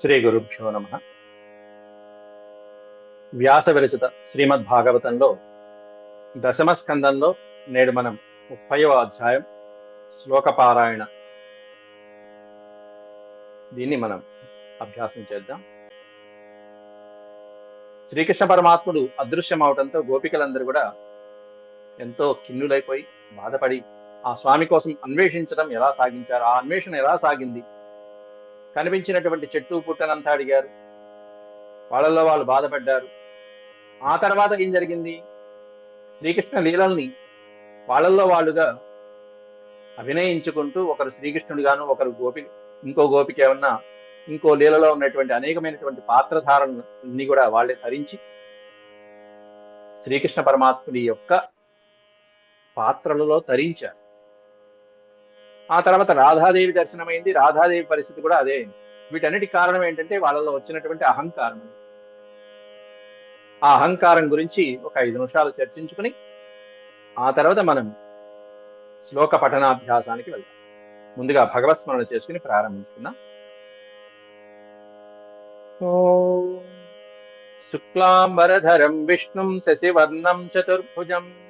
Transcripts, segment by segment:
శ్రీ గురుభ్యో నమ. వ్యాస విరచిత శ్రీమద్ భాగవతంలో దశమ స్కందంలో నేడు మనం ముప్పైవ అధ్యాయం శ్లోకపారాయణ దీన్ని మనం అభ్యాసం చేద్దాం. శ్రీకృష్ణ పరమాత్ముడు అదృశ్యమవటంతో గోపికలందరూ కూడా ఎంతో కిన్నులైపోయి బాధపడి ఆ స్వామి కోసం అన్వేషించడం ఎలా సాగించారు? ఆ అన్వేషణ ఎలా సాగింది? కనిపించినటువంటి చెట్టు పుట్టనంతా అడిగారు. వాళ్ళల్లో వాళ్ళు బాధపడ్డారు. ఆ తర్వాత ఏం జరిగింది? శ్రీకృష్ణ లీలల్ని వాళ్ళల్లో వాళ్ళుగా అభినయించుకుంటూ ఒకరు శ్రీకృష్ణుడిగాను ఒకరు గోపి ఇంకో గోపిక ఏమన్నా ఇంకో లీలలో ఉన్నటువంటి అనేకమైనటువంటి పాత్రధారణని కూడా వాళ్ళే ధరించి శ్రీకృష్ణ పరమాత్ముడి యొక్క పాత్రలలో ధరించారు. ఆ తర్వాత రాధాదేవి దర్శనమైంది. రాధాదేవి పరిస్థితి కూడా అదే. వీటన్నిటి కారణం ఏంటంటే వాళ్ళలో వచ్చినటువంటి అహంకారం. ఆ అహంకారం గురించి ఒక ఐదు నిమిషాలు చర్చించుకుని ఆ తర్వాత మనం శ్లోక పఠనాభ్యాసానికి వెళ్తాం ముందుగా భగవత్ స్మరణ చేసుకుని ప్రారంభించుకుందాం. శుక్లాంబరధరం విష్ణుం శశివర్ణం చతుర్భుజం.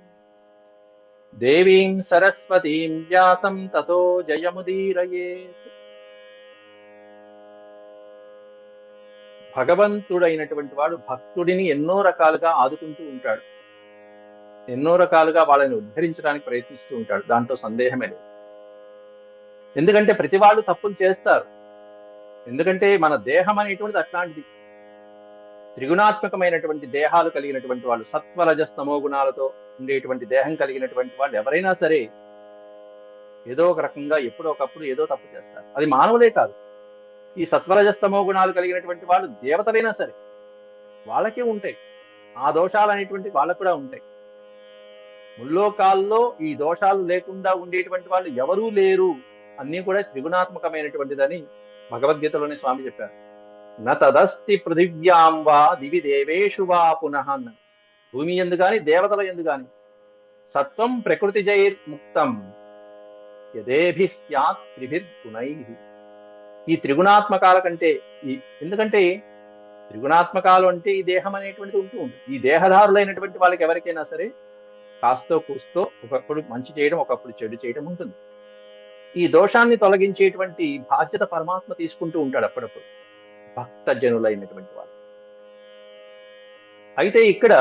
దేవీం సరస్వతీం వ్యాసం తతో జయముదీరయే భగవంతుడైనటువంటి వాడు భక్తుడిని ఎన్నో రకాలుగా ఆదుకుంటూ ఉంటాడు. ఎన్నో రకాలుగా వాళ్ళని ఉద్ధరించడానికి ప్రయత్నిస్తూ ఉంటాడు. దాంట్లో సందేహమే లేదు. ఎందుకంటే ప్రతి వాళ్ళు తప్పులు చేస్తారు. ఎందుకంటే మన దేహం అనేటువంటిది అట్లాంటిది. త్రిగుణాత్మకమైనటువంటి దేహాలు కలిగినటువంటి వాళ్ళు సత్వరజస్తమో గుణాలతో ఉండేటువంటి దేహం కలిగినటువంటి వాళ్ళు ఎవరైనా సరే ఏదో ఒక రకంగా ఎప్పుడో ఒకప్పుడు ఏదో తప్పు చేస్తారు. అది మానవులే కాదు. ఈ సత్వరజస్తమో గుణాలు కలిగినటువంటి వాళ్ళు దేవతలైనా సరే వాళ్ళకే ఉంటాయి. ఆ దోషాలు అనేటువంటి వాళ్ళకు కూడా ఉంటాయి. ముల్లోకాల్లో ఈ దోషాలు లేకుండా ఉండేటువంటి వాళ్ళు ఎవరూ లేరు అన్నీ కూడా త్రిగుణాత్మకమైనటువంటిదని భగవద్గీతలోని స్వామి చెప్పారు. నతదస్తి పృథివ్యాం వా దివి దేవేషు వా పునః అన్నారు. భూమి ఎందు గాని దేవతల ఎందు గాని. సత్వం ప్రకృతి జైర్ముక్తం యదేభి స్యాత్ త్రిభిర్గుణై ఈ త్రిగుణాత్మకాల కంటే ఈ ఎందుకంటే త్రిగుణాత్మకాలు అంటే ఈ దేహం అనేటువంటిది ఉంటూ ఉంటుంది. ఈ దేహదారులైనటువంటి వాళ్ళకి ఎవరికైనా సరే కాస్తో కూస్తో ఒకప్పుడు మంచి చేయడం ఒకప్పుడు చెడు చేయడం ఉంటుంది. ఈ దోషాన్ని తొలగించేటువంటి బాధ్యత పరమాత్మ తీసుకుంటూ ఉంటాడు అప్పుడప్పుడు. భక్త జనులైనటువంటి వాళ్ళు. అయితే ఇక్కడ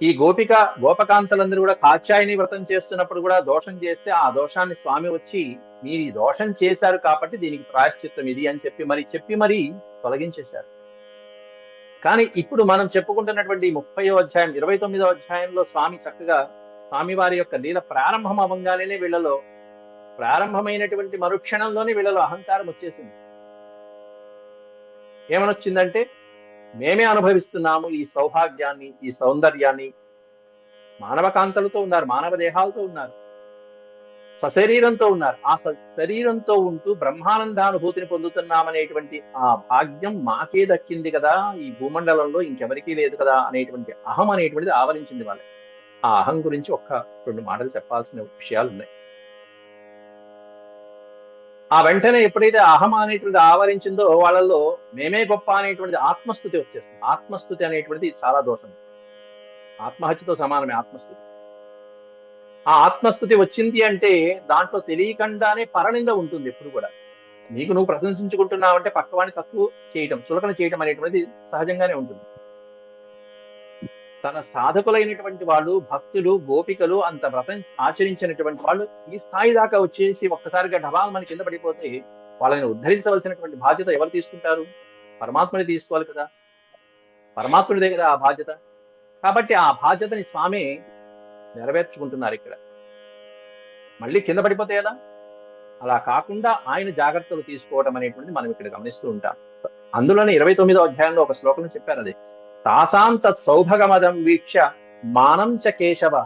ఈ గోపిక గోపకాంతలందరూ కూడా కాత్యాయని వ్రతం చేస్తున్నప్పుడు కూడా దోషం చేస్తే ఆ దోషాన్ని స్వామి వచ్చి మీరు ఈ దోషం చేశారు కాబట్టి దీనికి ప్రాయశ్చిత్తం ఇది అని చెప్పి మరి చెప్పి మరి తొలగించేశారు. కానీ ఇప్పుడు మనం చెప్పుకుంటున్నటువంటి ముప్పై అధ్యాయం ఇరవై తొమ్మిదో అధ్యాయంలో స్వామి చక్కగా స్వామి వారి యొక్క లీల ప్రారంభం అవ్వగానే వీళ్ళలో ప్రారంభమైనటువంటి మరుక్షణంలోనే వీళ్ళలో అహంకారం వచ్చేసింది. ఏమనొచ్చిందంటే మేమే అనుభవిస్తున్నాము ఈ సౌభాగ్యాన్ని ఈ సౌందర్యాన్ని. మానవ కాంతలతో ఉన్నారు మానవ దేహాలతో ఉన్నారు. సశరీరంతో ఉన్నారు. ఆ శరీరంతో ఉంటూ బ్రహ్మానందానుభూతిని పొందుతున్నామనేటువంటి ఆ భాగ్యం మాకే దక్కింది కదా. ఈ భూమండలంలో ఇంకెవరికీ లేదు కదా అనేటువంటి అహం అనేటువంటిది ఆవరించింది వాళ్ళకి. ఆ అహం గురించి ఒక్క రెండు మాటలు చెప్పాల్సిన విషయాలు ఉన్నాయి ఆ వెంటనే ఎప్పుడైతే అహం అనేటువంటిది ఆవరించిందో వాళ్ళల్లో మేమే గొప్ప అనేటువంటిది ఆత్మస్థుతి వచ్చేస్తుంది. ఆత్మస్థుతి అనేటువంటిది చాలా దోషం. ఆత్మహత్యతో సమానమే ఆత్మస్థుతి. ఆ ఆత్మస్థుతి వచ్చింది అంటే దాంట్లో తెలియకుండానే పరనింద ఉంటుంది ఎప్పుడు కూడా. నీకు నువ్వు ప్రశంసించుకుంటున్నావంటే పక్కవాడిని తక్కువ చేయటం చులకన చేయటం అనేటువంటిది సహజంగానే ఉంటుంది. తన సాధకులైనటువంటి వాళ్ళు భక్తులు గోపికలు అంత వ్రతం ఆచరించినటువంటి వాళ్ళు ఈ స్థాయి దాకా వచ్చేసి ఒక్కసారిగా ఢబాల్ మన కింద పడిపోతే వాళ్ళని ఉద్ధరించవలసినటువంటి బాధ్యత ఎవరు తీసుకుంటారు? పరమాత్మని తీసుకోవాలి కదా. పరమాత్ముడిదే కదా ఆ బాధ్యత. కాబట్టి ఆ బాధ్యతని స్వామి నెరవేర్చుకుంటున్నారు ఇక్కడ. మళ్ళీ కింద పడిపోతే కదా అలా కాకుండా ఆయన జాగ్రత్తలు తీసుకోవడం అనేటువంటిది మనం ఇక్కడ గమనిస్తూ ఉంటాం. అందులోనే ఇరవై తొమ్మిదో అధ్యాయంలో ఒక శ్లోకం చెప్పారు అది. తాసాం తత్ సౌభగమదం వీక్ష మానం చ కేశవ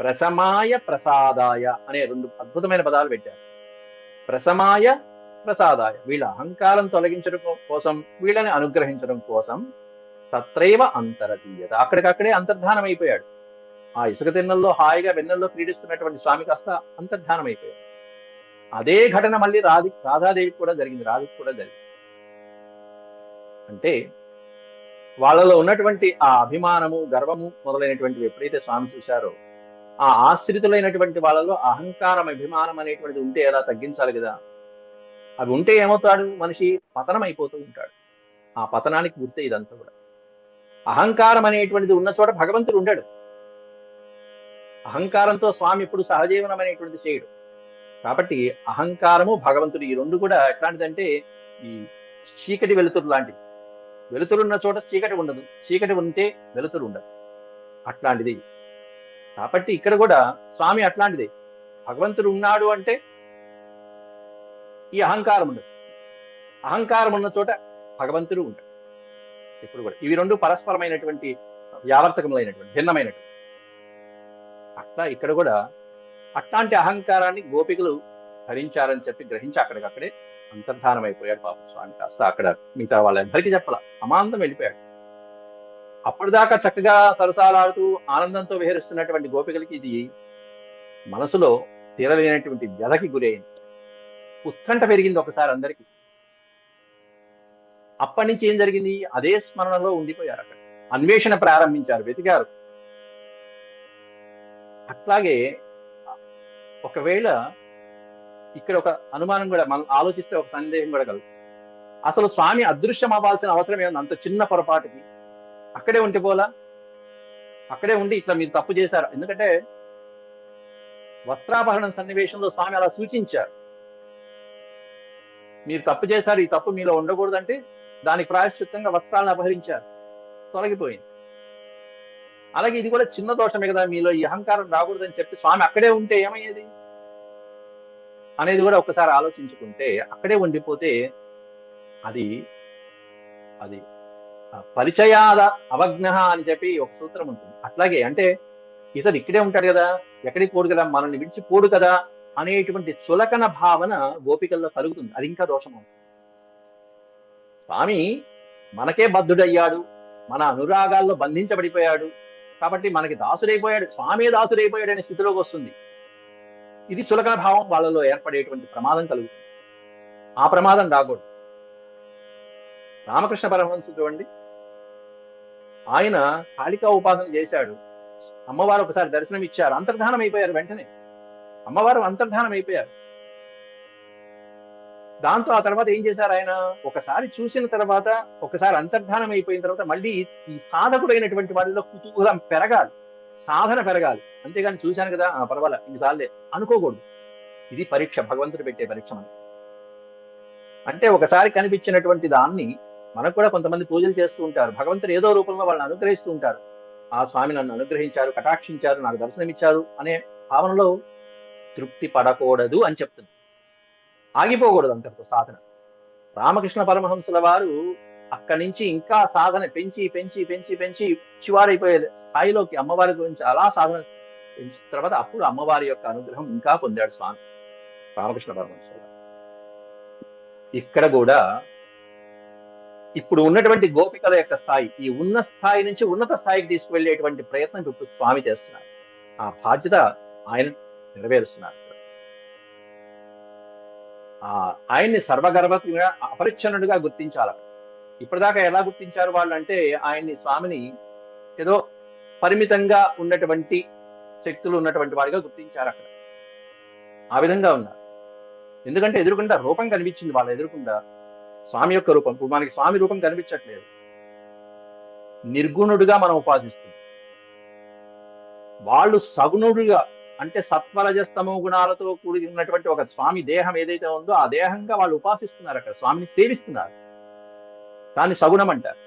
ప్రసమాయ ప్రసాదాయ అనే రెండు అద్భుతమైన పదాలు పెట్టారు. ప్రసమాయ ప్రసాదాయ. వీళ్ళ అహంకారం తొలగించడం కోసం వీళ్ళని అనుగ్రహించడం కోసం తత్రైవ అంతరతీయత అక్కడికక్కడే అంతర్ధానం అయిపోయాడు ఆ ఇసుక తిన్నల్లో హాయిగా వెన్నెల్లో క్రీడిస్తున్నటువంటి స్వామి కాస్త అంతర్ధానం అయిపోయాడు అదే ఘటన మళ్ళీ రాధి రాధాదేవికి కూడా జరిగింది. రాధికి కూడా జరిగింది. అంటే వాళ్ళలో ఉన్నటువంటి ఆ అభిమానము గర్వము మొదలైనటువంటివి ఎప్పుడైతే స్వామి చూశారో ఆ ఆశ్రితులైనటువంటి వాళ్ళలో అహంకారం అభిమానం అనేటువంటిది ఉంటే ఎలా తగ్గించాలి కదా? అవి ఉంటే ఏమవుతాడు? మనిషి పతనం అయిపోతూ ఉంటాడు. ఆ పతనానికి గుర్తే ఇదంతా కూడా. అహంకారం అనేటువంటిది ఉన్న చోట భగవంతుడు ఉండడు. అహంకారంతో స్వామి ఇప్పుడు సహజీవనం అనేటువంటిది చేయడు. కాబట్టి అహంకారము భగవంతుడు ఈ రెండు కూడా ఎట్లాంటిదంటే ఈ చీకటి వెలుతురు లాంటివి. వెలుతురున్న చోట చీకటి ఉండదు. చీకటి ఉంటే వెలుతురు ఉండదు. అట్లాంటిది. కాబట్టి ఇక్కడ కూడా స్వామి అట్లాంటిది. భగవంతుడు ఉన్నాడు అంటే ఈ అహంకారం ఉండదు. అహంకారం ఉన్న చోట భగవంతుడు ఉంటాడు. ఇప్పుడు కూడా ఇవి రెండు పరస్పరమైనటువంటి వ్యావర్తకములైనటువంటి భిన్నమైనటువంటి. అట్లా ఇక్కడ కూడా అట్లాంటి అహంకారాన్ని గోపికలు ధరించారని చెప్పి గ్రహించి అక్కడికక్కడే అంతర్ధానం అయిపోయాడు పాప స్వామి. కాస్త అక్కడ మిగతా వాళ్ళందరికీ చెప్పాల. అమాంతం వెళ్ళిపోయాడు. అప్పటిదాకా చక్కగా సరసాలాడుతూ ఆనందంతో విహరిస్తున్నటువంటి గోపికలకి ఇది మనసులో తీరలేనటువంటి వ్యధకి గురైంది. ఉత్కంఠ పెరిగింది ఒకసారి అందరికి. అప్పటి నుంచి ఏం జరిగింది? అదే స్మరణలో ఉండిపోయారు అక్కడ. అన్వేషణ ప్రారంభించారు వెతికారు. అట్లాగే ఒకవేళ ఇక్కడ ఒక అనుమానం కూడా మనం ఆలోచిస్తే ఒక సందేహం కూడా కలదు. అసలు స్వామి అదృశ్యం అవ్వాల్సిన అవసరం ఏముంది? అంత చిన్న పొరపాటుకి. అక్కడే ఉంటే పోలా? అక్కడే ఉండి ఇట్లా మీరు తప్పు చేశారు? ఎందుకంటే వస్త్రాపహరణ సన్నివేశంలో స్వామి అలా సూచించారు. మీరు తప్పు చేశారు ఈ తప్పు మీలో ఉండకూడదంటే దానికి ప్రాయశ్చిత్తంగా వస్త్రాలను అపహరించారు. తొలగిపోయింది. అలాగే ఇది కూడా చిన్న దోషమే కదా మీలో ఈ అహంకారం రాకూడదని చెప్పి స్వామి అక్కడే ఉంటే ఏమయ్యేది? అనేది కూడా ఒకసారి ఆలోచించుకుంటే అక్కడే ఉండిపోతే అది అది పరిచయాద అవజ్ఞ అని చెప్పి ఒక సూత్రం ఉంటుంది. అట్లాగే అంటే ఇతను ఇక్కడే ఉంటాడు కదా ఎక్కడికి పోడు కదా మనల్ని విడిచి పోడు కదా అనేటువంటి చులకన భావన గోపికల్లో కలుగుతుంది. అది ఇంకా దోషం అవుతుంది స్వామి మనకే బద్ధుడయ్యాడు మన అనురాగాల్లో బంధించబడిపోయాడు కాబట్టి మనకి దాసుడైపోయాడు స్వామి దాసుడైపోయాడు అనే స్థితిలోకి వస్తుంది. ఇది చులకన భావం వాళ్ళలో ఏర్పడేటువంటి ప్రమాదం కలుగుతుంది. ఆ ప్రమాదం రాకూడదు. రామకృష్ణ పరమహంస చూడండి. ఆయన కాళికా ఉపాసన చేశాడు. అమ్మవారు ఒకసారి దర్శనం ఇచ్చారు అంతర్ధానం అయిపోయారు వెంటనే. అమ్మవారు అంతర్ధానం అయిపోయారు దాంతో ఆ తర్వాత ఏం చేశారు ఆయన? ఒకసారి చూసిన తర్వాత ఒకసారి అంతర్ధానం అయిపోయిన తర్వాత మళ్ళీ ఈ సాధకుడైనటువంటి వాళ్ళలో కుతూహలం పెరగాలి. సాధన పెరగాలి. అంతేగాని చూశాను కదా ఆ పర్వాలే ఇన్నిసార్లే అనుకోకూడదు. ఇది పరీక్ష భగవంతుడు పెట్టే పరీక్ష మనకి అంటే ఒకసారి కనిపించినటువంటి దాన్ని మనకు కూడా కొంతమంది పూజలు చేస్తూ ఉంటారు. భగవంతుడు ఏదో రూపంలో వాళ్ళని అనుగ్రహిస్తూ ఉంటారు. ఆ స్వామి నన్ను అనుగ్రహించారు కటాక్షించారు నాకు దర్శనం ఇచ్చారు అనే భావనలో తృప్తి పడకూడదు అని చెప్తుంది. ఆగిపోకూడదు అంత సాధన. రామకృష్ణ పరమహంసుల వారు అక్కడి నుంచి ఇంకా సాధన పెంచి పెంచి పెంచి పెంచి చివారైపోయే స్థాయిలోకి అమ్మవారి గురించి అలా సాధన పెంచిన తర్వాత అప్పుడు అమ్మవారి యొక్క అనుగ్రహం ఇంకా పొందాడు స్వామి. రామకృష్ణ పరమహంస. ఇక్కడ కూడా ఇప్పుడు ఉన్నటువంటి గోపికల యొక్క స్థాయి ఈ ఉన్న స్థాయి నుంచి ఉన్నత స్థాయికి తీసుకువెళ్ళేటువంటి ప్రయత్నం ఇప్పుడు స్వామి చేస్తున్నారు. ఆ బాధ్యత ఆయన నెరవేరుస్తున్నారు. ఆ ఆయన్ని సర్వగర్భంగా అపరిచ్ఛనుడిగా గుర్తించాలి ఇప్పటిదాకా ఎలా గుర్తించారు వాళ్ళు అంటే ఆయన్ని స్వామిని ఏదో పరిమితంగా ఉన్నటువంటి శక్తులు ఉన్నటువంటి వాడిగా గుర్తించారు అక్కడ. ఆ విధంగా ఉన్నారు. ఎందుకంటే ఎదురుకుండా రూపం కనిపించింది వాళ్ళ ఎదురుకుండా స్వామి యొక్క రూపం. ఇప్పుడు మనకి స్వామి రూపం కనిపించట్లేదు. నిర్గుణుడుగా మనం ఉపాసిస్తుంది వాళ్ళు సగుణుడుగా అంటే సత్వరజస్తమో గుణాలతో కూడి ఉన్నటువంటి ఒక స్వామి దేహం ఏదైతే ఉందో ఆ దేహంగా వాళ్ళు ఉపాసిస్తున్నారు అక్కడ. స్వామిని సేవిస్తున్నారు. దాన్ని సగుణం అంటారు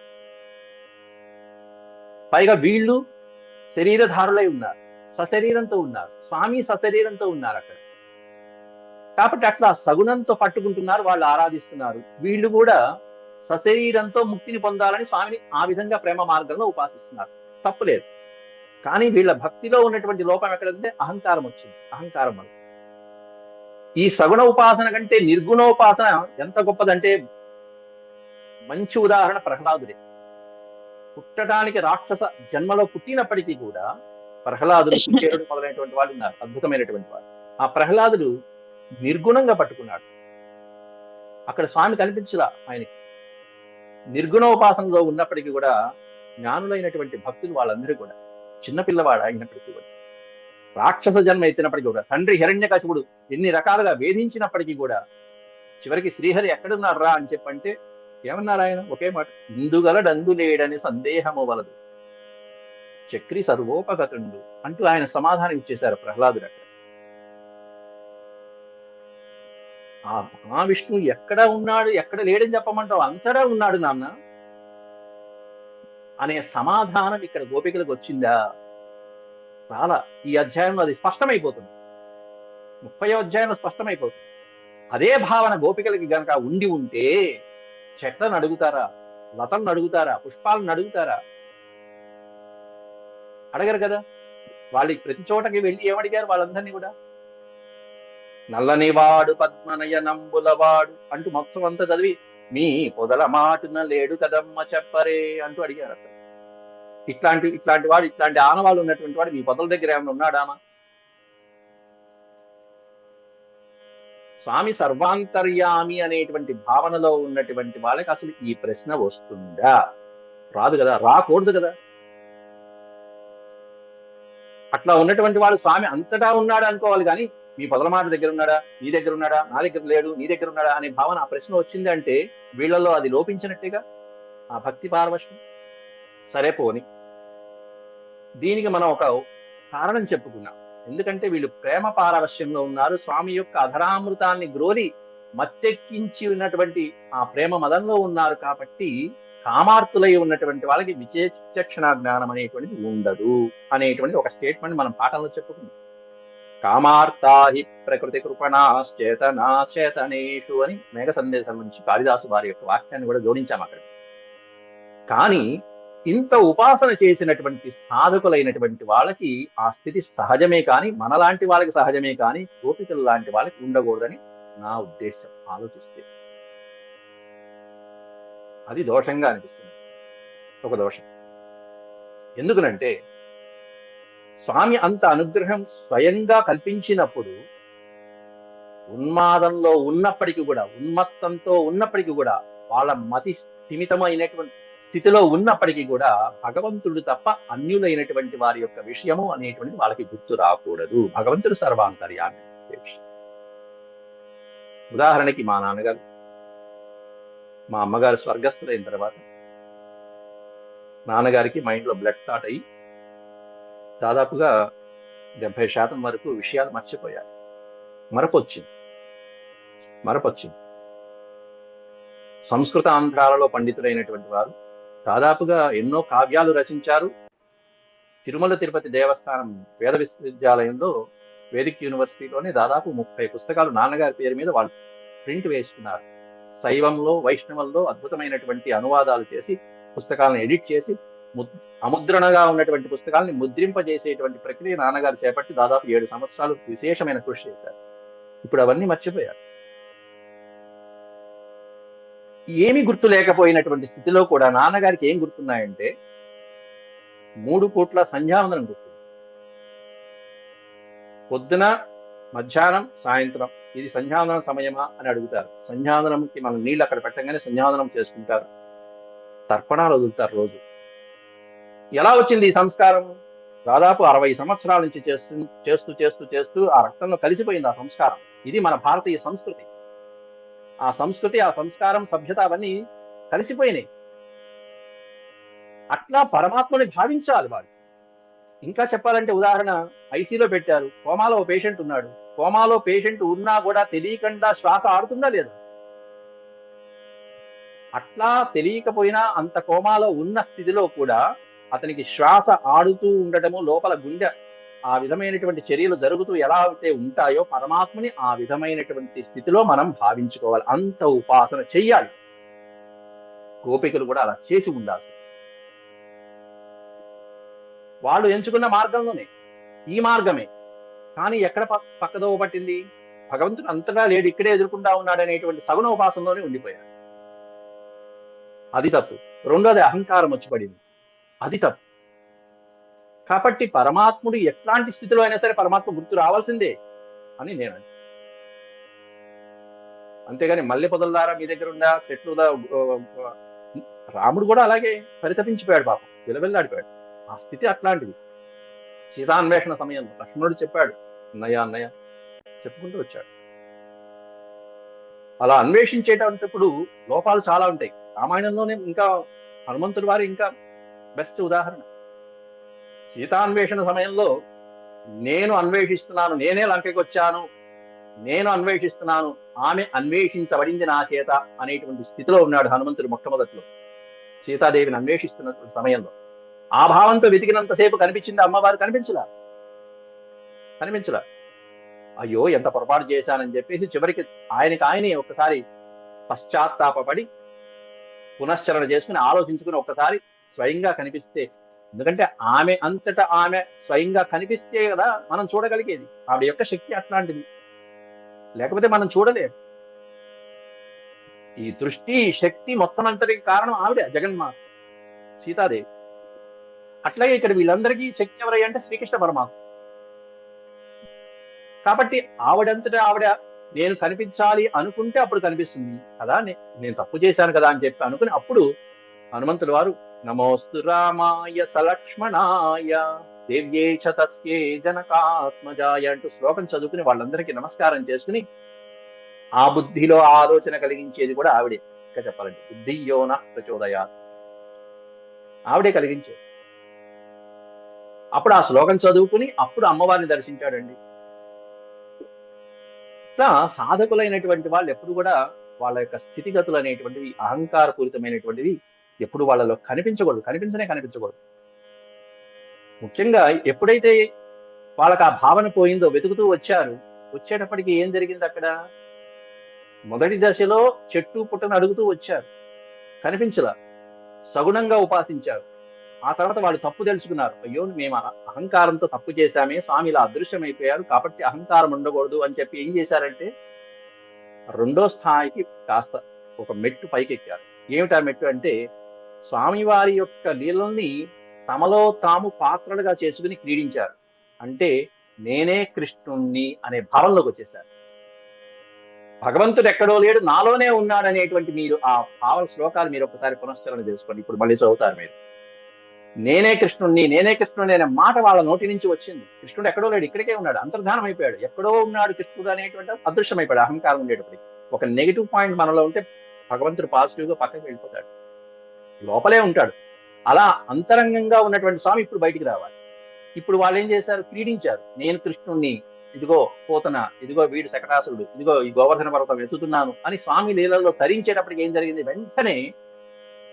పైగా వీళ్ళు శరీరధారులై ఉన్నారు. సశరీరంతో ఉన్నారు. స్వామి సశరీరంతో ఉన్నారు అక్కడ. కాబట్టి అట్లా సగుణంతో పట్టుకుంటున్నారు వాళ్ళు ఆరాధిస్తున్నారు. వీళ్ళు కూడా సశరీరంతో ముక్తిని పొందాలని స్వామిని ఆ విధంగా ప్రేమ మార్గంలో ఉపాసిస్తున్నారు. తప్పులేదు కానీ వీళ్ళ భక్తిలో ఉన్నటువంటి లోపం ఎక్కడంటే అహంకారం వచ్చింది. అహంకారం ఈ సగుణ ఉపాసన కంటే నిర్గుణ ఉపాసన ఎంత గొప్పదంటే మంచి ఉదాహరణ ప్రహ్లాదుడే. పుట్టడానికి రాక్షస జన్మలో పుట్టినప్పటికీ కూడా ప్రహ్లాదుడు కుచేరుడు మొదలైనటువంటి వాళ్ళు ఉన్నారు అద్భుతమైనటువంటి వాళ్ళు. ఆ ప్రహ్లాదుడు నిర్గుణంగా పట్టుకున్నాడు. అక్కడ స్వామి కనిపించలా ఆయనకి. నిర్గుణోపాసనలో ఉన్నప్పటికీ కూడా జ్ఞానులైనటువంటి భక్తులు వాళ్ళందరూ కూడా చిన్నపిల్లవాడు అయినప్పటికీ కూడా రాక్షస జన్మ ఎత్తినప్పటికీ కూడా తండ్రి హిరణ్యకశిపుడు ఎన్ని రకాలుగా వేధించినప్పటికీ కూడా చివరికి శ్రీహరి ఎక్కడున్నాడు రా అని చెప్పంటే ఏమన్నారు ఆయన ఒకే మాట. ఇందుగలడందు లేడని సందేహము వలదు. చక్రి సర్వోపగతుండు అంటూ ఆయన సమాధానం ఇచ్చేశారు ప్రహ్లాదుడు అక్కడ. ఆ మహావిష్ణువు ఎక్కడ ఉన్నాడు? ఎక్కడ లేడని చెప్పమంటావు? అంతటా ఉన్నాడు నాన్న. అనే సమాధానం ఇక్కడ గోపికలకు వచ్చిందా? చాలా. ఈ అధ్యాయంలో అది స్పష్టమైపోతుంది. ముప్పై అధ్యాయంలో స్పష్టమైపోతుంది. అదే భావన గోపికలకి గనక ఉండి ఉంటే చెట్లను అడుగుతారా? లతలను అడుగుతారా? పుష్పాలను అడుగుతారా? అడగరు కదా? వాళ్ళకి ప్రతి చోటకి వెళ్ళి ఏమడిగారు వాళ్ళందరినీ కూడా? నల్లనివాడు పద్మనయనంబులవాడు అంటూ మొత్తం అంతా చదివి మీ పొదల మాటున లేడు కదమ్మ చెప్పరే అంటూ అడిగారు అక్కడ. ఇట్లాంటి ఇట్లాంటి వాడు ఇట్లాంటి ఆనవాళ్ళు ఉన్నటువంటి వాడు మీ పొదల దగ్గర ఏమైనా ఉన్నాడామా స్వామి సర్వాంతర్యామి అనేటువంటి భావనలో ఉన్నటువంటి వాళ్ళకి అసలు ఈ ప్రశ్న వస్తుందా? రాదు కదా రాకూడదు కదా. అట్లా ఉన్నటువంటి వాడు స్వామి అంతటా ఉన్నాడు అనుకోవాలి కానీ మీ పొదల మాట దగ్గర ఉన్నాడా? నీ దగ్గర ఉన్నాడా? నా దగ్గర లేడు నీ దగ్గర ఉన్నాడా? అనే భావన ఆ ప్రశ్న వచ్చింది అంటే వీళ్ళలో అది లోపించినట్టేగా? ఆ భక్తి పారవశం సరే పోని. దీనికి మనం ఒక కారణం చెప్పుకున్నాం. ఎందుకంటే వీళ్ళు ప్రేమ పారవశ్యంలో ఉన్నారు. స్వామి యొక్క అధరామృతాన్ని గ్రోలి మత్తెక్కించి ఉన్నటువంటి ఆ ప్రేమ మదంలో ఉన్నారు కాబట్టి కామార్తులై ఉన్నటువంటి వాళ్ళకి విచక్షణ జ్ఞానం అనేటువంటిది ఉండదు అనేటువంటి ఒక స్టేట్మెంట్ మనం పాఠంలో చెప్పుకుందాం కామార్తాహి ప్రకృతి కృపణాశ్చేతనా చేతనేషు అని మేఘ సందేశం నుంచి కాళిదాసు వారి యొక్క వాక్యాన్ని కూడా జోడించాం అక్కడ. కానీ ఇంత ఉపాసన చేసినటువంటి సాధకులైనటువంటి వాళ్ళకి ఆ స్థితి సహజమే కానీ మనలాంటి వాళ్ళకి సహజమే కానీ గోపికలు లాంటి వాళ్ళకి ఉండకూడదని నా ఉద్దేశం ఆలోచిస్తే. అది దోషంగా అనిపిస్తుంది. ఒక దోషం. ఎందుకనంటే స్వామి అంత అనుగ్రహం స్వయంగా కల్పించినప్పుడు ఉన్మాదంలో ఉన్నప్పటికీ కూడా ఉన్మత్తంతో ఉన్నప్పటికీ కూడా వాళ్ళ మతి స్థిమితమైనటువంటి స్థితిలో ఉన్నప్పటికీ కూడా భగవంతుడు తప్ప అన్యులైనటువంటి వారి యొక్క విషయము అనేటువంటి వాళ్ళకి గుర్తు రాకూడదు. భగవంతుడు సర్వాంతర్యామి. ఉదాహరణకి మా నాన్నగారు మా అమ్మగారు స్వర్గస్థులైన తర్వాత నాన్నగారికి మైండ్లో బ్లడ్ క్లాట్ అయ్యి దాదాపుగా డెబ్బై శాతం వరకు విషయాలు మర్చిపోయారు. మరపొచ్చింది. మరపొచ్చింది. సంస్కృత ఆంధ్రాలలో పండితులైనటువంటి వారు దాదాపుగా ఎన్నో కావ్యాలు రచించారు. తిరుమల తిరుపతి దేవస్థానం వేద విశ్వవిద్యాలయంలో వేదిక్ యూనివర్సిటీలోనే దాదాపు ముప్పై పుస్తకాలు నాన్నగారి పేరు మీద వాళ్ళు ప్రింట్ వేసుకున్నారు. శైవంలో వైష్ణవంలో అద్భుతమైనటువంటి అనువాదాలు చేసి పుస్తకాలను ఎడిట్ చేసి ము- అముద్రణగా ఉన్నటువంటి పుస్తకాలని ముద్రింపజేసేటువంటి ప్రక్రియ నాన్నగారు చేపట్టి దాదాపు ఏడు సంవత్సరాలు విశేషమైన కృషి చేశారు. ఇప్పుడు అవన్నీ మర్చిపోయారు. ఏమి గుర్తు లేకపోయినటువంటి స్థితిలో కూడా నాన్నగారికి ఏం గుర్తున్నాయంటే మూడు కోట్ల సంధ్యావందనం గుర్తు. పొద్దున మధ్యాహ్నం సాయంత్రం. ఇది సంధ్యావందనం సమయమా అని అడుగుతారు. సంధ్యావందనంకి మనం నీళ్ళు అక్కడ పెట్టగానే సంధ్యావందనం చేసుకుంటారు. తర్పణాలు వదులుతారు రోజు. ఎలా వచ్చింది ఈ సంస్కారం? దాదాపు అరవై సంవత్సరాల నుంచి చేస్తూ చేస్తూ చేస్తూ చేస్తూ ఆ రక్తంలో కలిసిపోయింది ఆ సంస్కారం. ఇది మన భారతీయ సంస్కృతి. ఆ సంస్కృతి ఆ సంస్కారం సభ్యత అవన్నీ కలిసిపోయినాయి. అట్లా పరమాత్మని భావించాలి వాడు. ఇంకా చెప్పాలంటే ఉదాహరణ ఐసీలో పెట్టారు. కోమాలో ఓ పేషెంట్ ఉన్నాడు. కోమాలో పేషెంట్ ఉన్నా కూడా తెలియకుండా శ్వాస ఆడుతుందా లేదా? అట్లా తెలియకపోయినా అంత కోమాలో ఉన్న స్థితిలో కూడా అతనికి శ్వాస ఆడుతూ ఉండటము లోపల గుండె ఆ విధమైనటువంటి చర్యలు జరుగుతూ ఎలా అయితే ఉంటాయో పరమాత్మని ఆ విధమైనటువంటి స్థితిలో మనం భావించుకోవాలి. అంత ఉపాసన చెయ్యాలి. గోపికలు కూడా అలా చేసి ఉండాల్సి వాళ్ళు ఎంచుకున్న మార్గంలోనే ఈ మార్గమే. కానీ ఎక్కడ ప- పక్కదోవ పట్టింది? భగవంతుడు అంతటా లేడు ఇక్కడే ఎదుర్కొంటా ఉన్నాడు అనేటువంటి సగుణ ఉపాసనలోనే ఉండిపోయాడు. అది తప్పు. రెండోది అహంకారం వచ్చి పడింది. అది తప్పు. కాబట్టి పరమాత్ముడు ఎట్లాంటి స్థితిలో అయినా సరే పరమాత్మ గుర్తు రావాల్సిందే అని నేను అంతేగాని మల్లె పొదల మీ దగ్గర ఉందా? చెట్లు రాముడు కూడా అలాగే పరితపించిపోయాడు పాపం. విలవెల్లాడిపోయాడు. ఆ స్థితి అట్లాంటిది. సీతాన్వేషణ సమయంలో లక్ష్మణుడు చెప్పాడు అన్నయ్య అన్నయ్య చెప్పుకుంటూ వచ్చాడు. అలా అన్వేషించేటప్పుడు లోపాలు చాలా ఉంటాయి. రామాయణంలోనే ఇంకా హనుమంతుడి వారి ఇంకా బెస్ట్ ఉదాహరణ. సీతాన్వేషణ సమయంలో నేను అన్వేషిస్తున్నాను నేనే లంకకి వచ్చాను నేను అన్వేషిస్తున్నాను ఆమె అన్వేషించబడింది నా చేత అనేటువంటి స్థితిలో ఉన్నాడు హనుమంతుడు మొట్టమొదట్లో. సీతాదేవిని అన్వేషిస్తున్నటువంటి సమయంలో. ఆ భావంతో వెతికినంతసేపు కనిపించింది అమ్మవారు కనిపించలా? కనిపించలా? అయ్యో ఎంత పొరపాటు చేశానని చెప్పేసి చివరికి ఆయనకి ఆయనే ఒక్కసారి పశ్చాత్తాపడి పునశ్చరణ చేసుకుని ఆలోచించుకుని ఒక్కసారి స్వయంగా కనిపిస్తే ఎందుకంటే ఆమె అంతటా ఆమె స్వయంగా కనిపిస్తే కదా మనం చూడగలిగేది. ఆవిడ యొక్క శక్తి అట్లాంటిది. లేకపోతే మనం చూడలేం. ఈ దృష్టి శక్తి మొత్తం అంతటికి కారణం ఆవిడ జగన్మాత సీతాదేవి. అట్లాగే ఇక్కడ వీళ్ళందరికీ శక్తి ఎవరై అంటే శ్రీకృష్ణ పరమాత్మ. కాబట్టి ఆవిడంతటా ఆవిడ నేను కనిపించాలి అనుకుంటే అప్పుడు కనిపిస్తుంది. కదా నేను తప్పు చేశాను కదా అని చెప్పి అనుకుని అప్పుడు హనుమంతుడు వారు నమోస్తు రామాయ సలక్ష్మణాయ. దేవ్యే తస్యే జనకాత్మజాయ అంటూ శ్లోకం చదువుకుని వాళ్ళందరికీ నమస్కారం చేసుకుని ఆ బుద్ధిలో ఆలోచన కలిగించేది కూడా ఆవిడే. ఇంకా చెప్పాలంటే బుద్ధియోన ప్రచోదయా. ఆవిడే కలిగించేది. అప్పుడు ఆ శ్లోకం చదువుకుని అప్పుడు అమ్మవారిని దర్శించాడండి. ఇట్లా సాధకులైనటువంటి వాళ్ళు ఎప్పుడు కూడా వాళ్ళ యొక్క స్థితిగతులు అనేటువంటివి అహంకారపూరితమైనటువంటివి ఎప్పుడు వాళ్ళలో కనిపించకూడదు కనిపించనే కనిపించకూడదు. ముఖ్యంగా ఎప్పుడైతే వాళ్ళకి ఆ భావన పోయిందో వెతుకుతూ వచ్చారు వచ్చేటప్పటికి ఏం జరిగింది అక్కడ? మొదటి దశలో చెట్టు పుట్టను అడుగుతూ వచ్చారు. కనిపించలా. సగుణంగా ఉపాసించారు. ఆ తర్వాత వాళ్ళు తప్పు తెలుసుకున్నారు. అయ్యో మేము అహంకారంతో తప్పు చేశామే స్వామి ఇలా అదృశ్యమైపోయారు కాబట్టి అహంకారం ఉండకూడదు అని చెప్పి ఏం చేశారంటే రెండో స్థాయికి కాస్త ఒక మెట్టు పైకి ఎక్కారు ఏమిటా మెట్టు అంటే స్వామివారి యొక్క లీలల్ని తమలో తాము పాత్రలుగా చేసుకుని క్రీడించారు. అంటే నేనే కృష్ణుణ్ణి అనే భావంలోకి వచ్చేసారు. భగవంతుడు ఎక్కడో లేడు నాలోనే ఉన్నాడు అనేటువంటి మీరు ఆ భావ శ్లోకాలు మీరు ఒకసారి పునశ్చరణ చేసుకోండి. ఇప్పుడు మళ్ళీ చదువుతారు మీరు. నేనే కృష్ణుణ్ణి నేనే కృష్ణుని అనే మాట వాళ్ళ నోటి నుంచి వచ్చింది. కృష్ణుడు ఎక్కడో లేడు ఇక్కడికే ఉన్నాడు అంతర్ధానం అయిపోయాడు. ఎక్కడో ఉన్నాడు కృష్ణుడు అనేటువంటి అదృశ్యం అయిపోయాడు అహంకారం ఉండేటప్పటికి. ఒక నెగిటివ్ పాయింట్ మనలో ఉంటే భగవంతుడు పాజిటివ్గా పక్కకి వెళ్ళిపోతాడు. లోపలే ఉంటాడు. అలా అంతరంగంగా ఉన్నటువంటి స్వామి ఇప్పుడు బయటికి రావాలి. ఇప్పుడు వాళ్ళు ఏం చేశారు? క్రీడించారు. నేను కృష్ణుణ్ణి ఇదిగో పోతన ఇదిగో వీడి శకటాసురుడు ఇదిగో ఈ గోవర్ధన పర్వతం వెతుకుతున్నాను అని స్వామి లీలలో తరించేటప్పటికి ఏం జరిగింది? వెంటనే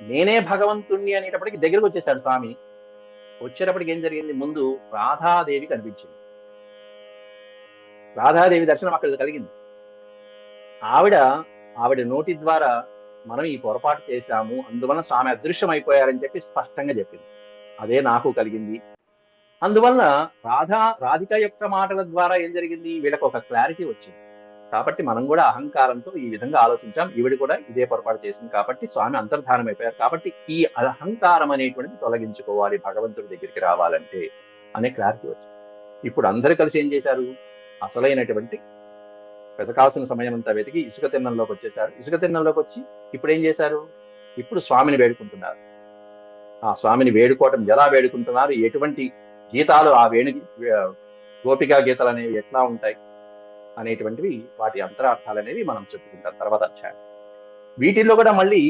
నేనే భగవంతుణ్ణి అనేటప్పటికి దగ్గరకు వచ్చేసాడు స్వామి. వచ్చేటప్పటికి ఏం జరిగింది? ముందు రాధాదేవి కనిపించింది. రాధాదేవి దర్శనం అక్కడ కలిగింది. ఆవిడ ఆవిడ నోటి ద్వారా మనం ఈ పొరపాటు చేశాము అందువలన స్వామి అదృశ్యం అయిపోయారని చెప్పి స్పష్టంగా చెప్పింది. అదే నాకు కలిగింది. అందువల్ల రాధా రాధిక యొక్క మాటల ద్వారా ఏం జరిగింది? వీళ్ళకి ఒక క్లారిటీ వచ్చింది. కాబట్టి మనం కూడా అహంకారంతో ఈ విధంగా ఆలోచించాం. ఈవిడ కూడా ఇదే పొరపాటు చేసింది కాబట్టి స్వామి అంతర్ధానం అయిపోయారు కాబట్టి ఈ అహంకారం అనేటువంటిది తొలగించుకోవాలి భగవంతుడి దగ్గరికి రావాలంటే అనే క్లారిటీ వచ్చింది. ఇప్పుడు అందరు కలిసి ఏం చేశారు? అసలైనటువంటి వెతకాల్సిన సమయం అంతా వెతికి ఇసుక తిన్నంలోకి వచ్చేసారు ఇసుక తిన్నంలోకి వచ్చి ఇప్పుడు ఏం చేశారు? ఇప్పుడు స్వామిని వేడుకుంటున్నారు. ఆ స్వామిని వేడుకోవటం ఎలా వేడుకుంటున్నారు? ఎటువంటి గీతాలు ఆ వేణు గోపికా గీతాలు అనేవి ఎట్లా ఉంటాయి? అనేటువంటివి వాటి అంతరార్థాలు అనేవి మనం చెప్పుకుంటాం తర్వాత అధ్యాయం. వీటిల్లో కూడా మళ్ళీ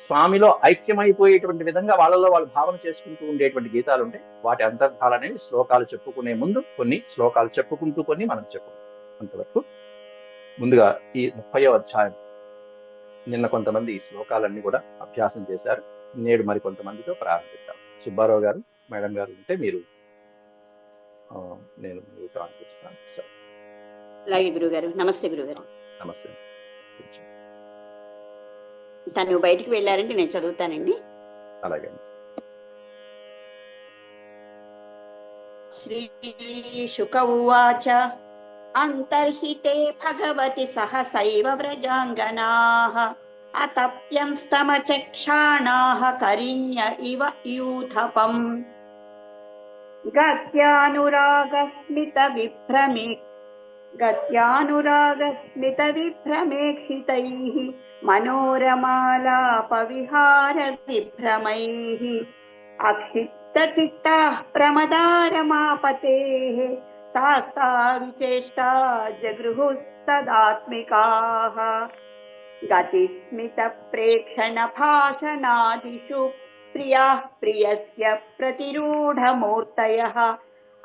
స్వామిలో ఐక్యమైపోయేటువంటి విధంగా వాళ్ళలో వాళ్ళు భావన చేసుకుంటూ ఉండేటువంటి గీతాలు ఉంటాయి వాటి అంతర్థాలు అనేవి శ్లోకాలు చెప్పుకునే ముందు కొన్ని శ్లోకాలు చెప్పుకుంటూ కొన్ని మనం చెప్పుకుంటాం. అంతవరకు ముందుగా ఈ ముప్పయో అధ్యాయం. నిన్న కొంతమంది ఈ శ్లోకాలన్నీ కూడా అభ్యాసం చేశారు. నేడు మరి కొంతమందితో ప్రారంభిద్దాం. సుబ్బారావు గారు మేడం గారు ఉంటే మీరు నేను మీకు సార్. అలాగే గురుగారు నమస్తే గురుగారు. నమస్తే. తను బయటికి వెళ్ళారంటే నేను చదువుతానండి. అలాగే శ్రీ శుక ఉవాచ अन्तर्हिते भगवति सहसैव व्रजाङ्गनाः अतप्यंस्तमचक्षाणाः करिण्य इव यूथपम्। गत्यानुरागस्मितविभ्रमे गत्यानुरागस्मितविभ्रमेक्षितैः मनोरमालापविहारविभ्रमैः अक्षिप्तचित्ताः प्रमदारमापतेः तास्ता विचेष्टा जगृहुस्तदात्मिकाः। गतिस्मितप्रेक्षणभाषणादिषु प्रियाः प्रियस्य प्रतिरूढमूर्तयः।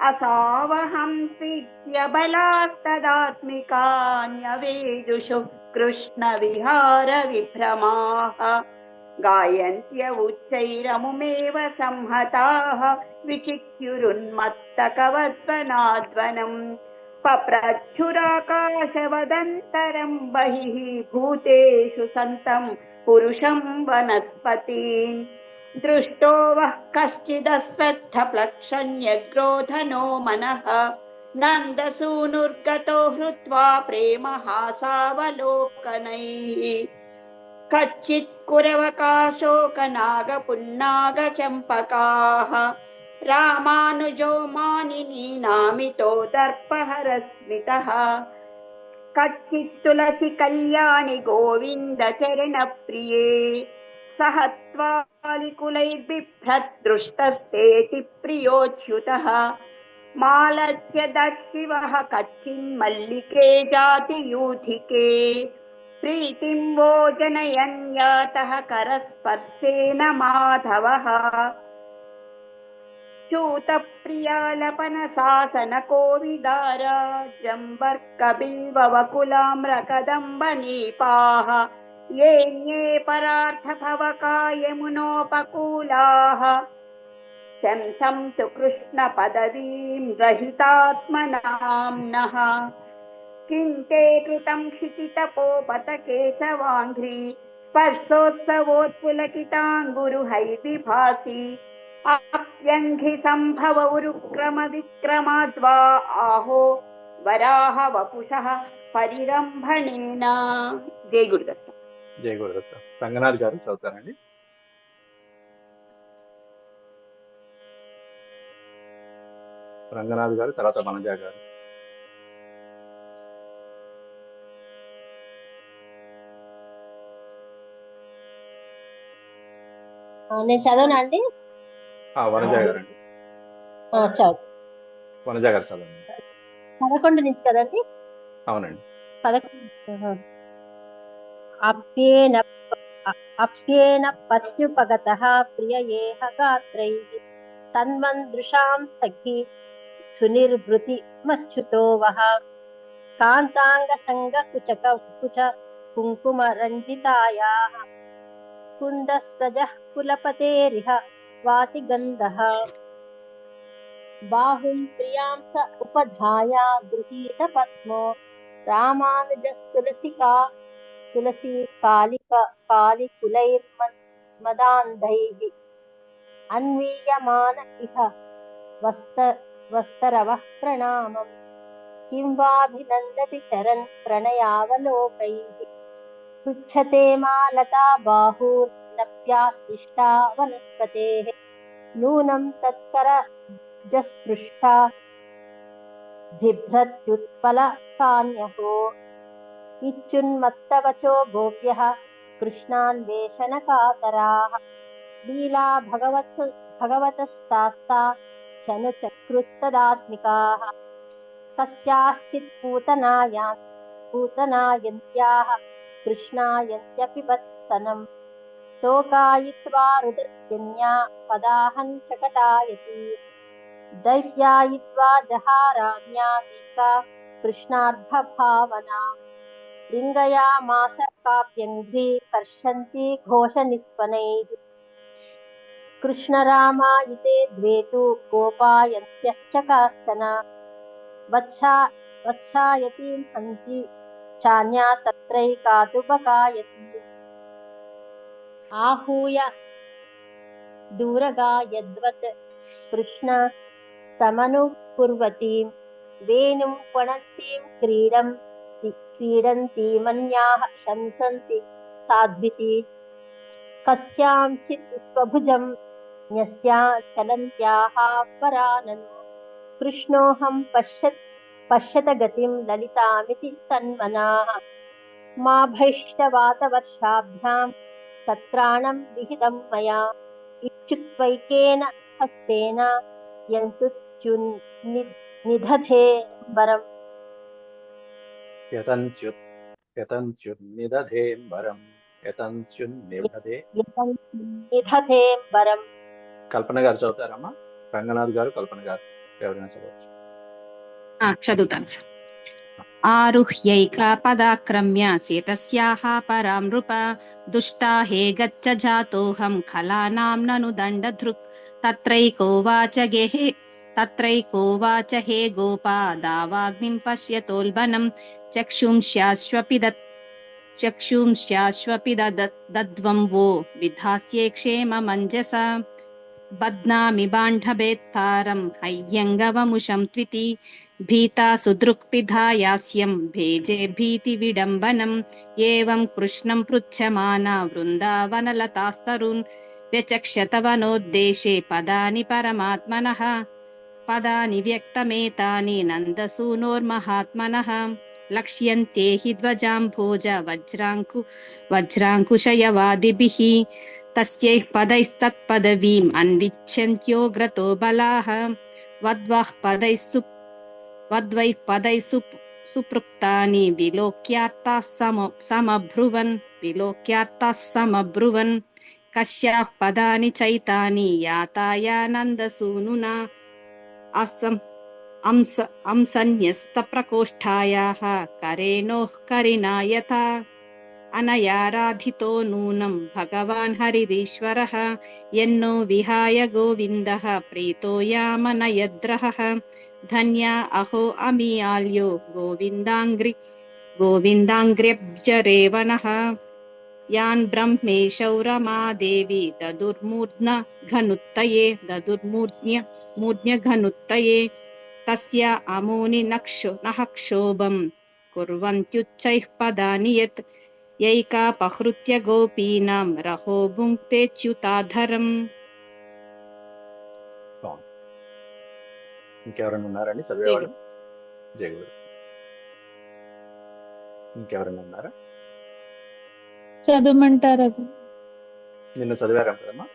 असावहं प्रीत्यबलास्तदात्मिकान्यवेदुषु कृष्णविहारविभ्रमाः गायन्त्य उच्चैरमुमेव संहताः विचित्युरुन्मत्तकवद्वनाद्वनम् पप्रच्छुराकाशवदन्तरं बहिः भूतेषु सन्तं पुरुषं वनस्पतीन् दृष्टो वः कश्चिदस्वत्थप्लक्षण्यग्रोधनो मनः नन्दसूनुर्गतो हृत्वा प्रेमहासावलोकनैः कच्चित् कुरवकाशोकनागपुन्नागचम्पकाः रामानुजो मानिनीनामितो दर्पहरस्मितः। कच्चित् तुलसि कल्याणि गोविन्दचरणप्रिये। सह त्वालिकुलैर्बिभ्रद्दृष्टस्तेति प्रियोच्युतः। मालस्य दशिवः कच्चिन्मल्लिके जातियूथिके प्रीतिं वो जनयन् यातः करस्पर्शेन माधवः। च्यूतप्रियालपनशासनकोविदारा जम्बर्कबिल्ववकुलाम्रकदम्बनीपाः येऽन्ये परार्थभवकायमुनोपकूलाः। शंसं तु कृष्णपदवीं रहितात्मनाम्नः किं ते कृतं क्षितितपोपतकेशवाङ्घ्रि स्पर्शोत्सवोत्पुलकिताङ्गुरुहैविभासि अप्यङ्घि सम्भव उरुक्रमविक्रमाद्वा आहो वराह वपुषः परिरम्भणेन जय गुरुदत्त జయ గురుదత్త రంగనాథ్ గారు చదువుతారండి రంగనాథ్ గారు తర్వాత మనజా గారు నేను చదవనా అండి? ఆ, వనజ గారు అండి. ఆ, చదువు. వనజ గారు చదవండి. పదకొండు నుంచి కదండి అవునండి. పదకొండు ఆహా. అప్యేన అప్యేన పత్యుపగత ప్రియయేహ గాత్రైః తన్మందృశాం సఖి సునిర్భృతి మచ్యుతో వహ కాంతాంగ సంగ కుచక కుచ కుంకుమ రంజితాయాః कुण्डः सजः कुलपतेरिह वातिगन्धः बाहुं प्रियां स उपधाया गृहीतपद्मो रामानुजस्तुलसिका तुलसी कालिक कालिकुलैर्मदान्धैः अन्वीयमान इह वस्त वस्तरवः प्रणामम् किं वाभिनन्दति चरन् प्रणयावलोकैः पृच्छते मालता बाहूर्नप्यास्विष्टा वनस्पतेः नूनं तत्करजस्पृष्टा बिभ्रत्युत्पलकान्यहो इच्छुन्मत्तवचो गोप्यः कृष्णान्वेषणकातराः। लीला भगवत् भगवतस्तास्ता चनुचक्रुस्तदात्मिकाः कस्याश्चित् पूतनायान् पूतनायन्त्याः कृष्णायत्यपि शोकायित्वा रुदर्जन्या पदाहं दैत्यायित्वा कर्षन्ति कृष्णरामायिते द्वे तु गोपायन्त्यश्च काश्चन। वत्सा वत्सायतीं हन्ति चान्या तत्रैकादुपकायति आहूय दूरगा यद्वत् पणन्तीं क्रीडं क्रीडन्तीमन्याः शंसन्ति साध्विति। कस्याञ्चित् स्वभुजं न्यस्या चलन्त्याः कृष्णोऽहं पश्यत् పశ్యత గతిం లలితామితి తన్మనా మా భైష్టవాతవర్షాభ్యాం తత్రాణం విహితం మయా ఇచ్చుక్వైకేన హస్తేన యంతుచ్యున్ నిధతే వరం యతంత్యుత్ యతంత్యున్నిధేంబరం యతంత్యున్నిధే వరం కల్పన గారు చదువుతారమ్మా రంగనాథ్ గారు కల్పన గారు ఎవరైనా చదవచ్చు क्षदुतान् सर् पदाक्रम्य सेतस्याः परां नृप दुष्टा हे गच्छ जातोऽहं खलानां ननु दण्डधृक् तत्रैकोवाच गेहे तत्रैकोवाच हे गोपा दावाग्निं पश्यतोल्बनं चक्षुंस्याश्वपि दत् चक्षुंस्याश्वपि दद्वं वो विधास्ये क्षेममञ्जसा బద్నామి బధ్నామి బాంఢభేత్తారం హయ్యంగవముషం త్వితి భీతా సుదృక్పిధాయాస్యం భేజే భీతి విడంబనం ఏవం కృష్ణం పృచ్ఛమానా వృందావనలతాస్తరున్ వ్యచక్షతవనోద్దేశే పదాని పరమాత్మనః పదాని వ్యక్తమేతాని నందసూనోర్మహాత్మనః లక్ష్యంతే హి ధ్వజాంభోజ వజ్రాంకు వజ్రాంకుశయవాదిభిః तस्यैः पदैस्तत्पदवीम् अन्विच्छन्त्यो ग्रतो बलाः। वद्वः पदैः सु वद्वैः पदैः सु सुपृक्तानि विलोक्यात्ताः सम समब्रुवन् विलोक्यात्ताः समब्रुवन् कस्याः पदानि चैतानि यातायानन्दसूनुना। असम् अंस अंसन्यस्तप्रकोष्ठायाः करेणोः करिणायता अनयाराधितो नूनं भगवान् हरिरीश्वरः यन्नो विहाय गोविन्दः, प्रीतो यामनयद्रहः। धन्या अहो अमीयाल्यो गोविन्दाङ्घ्रि गोविन्दाङ्घ्र्यब्जरेवणः यान् ब्रह्मेशौ रमादेवी ददुर्मूर्ध्न घनुत्तये ददुर्मूर्ध्य मूर्ध्न्यघनुत्तये। तस्य अमूनि नक्षो नः क्षोभं कुर्वन्त्युच्चैः पदानि यत् యైకాపహృత్య గోపీనాం రహో భుంక్తేచ్యుతాధరం ఇంకెవరైనా ఉన్నారండి? చదివేవాళ్ళు జయగురు ఇంకెవరైనా ఉన్నారా? చదవమంటారా? నిన్న చదివారా కదమ్మా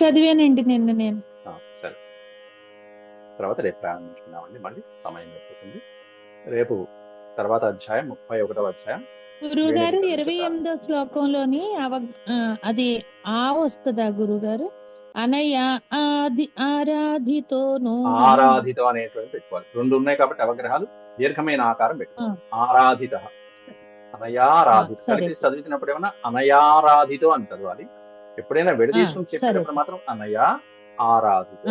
చదివానండి నిన్న నేను. సరే. తర్వాత రేపు ప్రారంభించుకున్నామండి మళ్ళీ సమయం అయిపోతుంది. రేపు తర్వాత అధ్యాయం ముప్పై ఒకటవ అధ్యాయం. గురువు గారు ఇరవై. ఎనిమిదో శ్లోకంలోని అవ అది ఆ వస్తుందా గురువు గారు అనయ ఆది ఆరాధితో ఆరాధిత అనేటువంటి పెట్టుకోవాలి. రెండు ఉన్నాయి కాబట్టి అవగ్రహాలు దీర్ఘమైన ఆకారం పెట్టుకోవాలి. ఆరాధిత. అనయారాధిత. కలిపి చదివినప్పుడు ఏమన్నా అనయారాధితో అని చదవాలి. ఎప్పుడైనా విడదీసుకుని ఆ, చెప్పేటప్పుడు మాత్రం అనయా ఆరాధితో.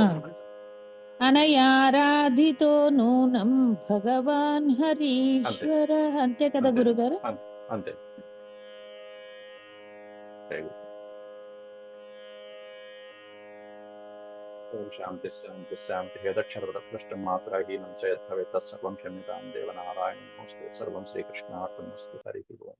అనయారాధితో నూనం భగవాన్ హరీశ్వర. అంతే కదా. గురుగారు అంతే Very good. ఓం శాంతి శాంతి శాంతి యదక్షరపృష్టం మాత్రాహీనం చేత్ భవేత్ తత్సర్వం క్షమ్యతాం దేవనారాయణ సర్వం శ్రీకృష్ణార్పణమస్తు హరి ఓం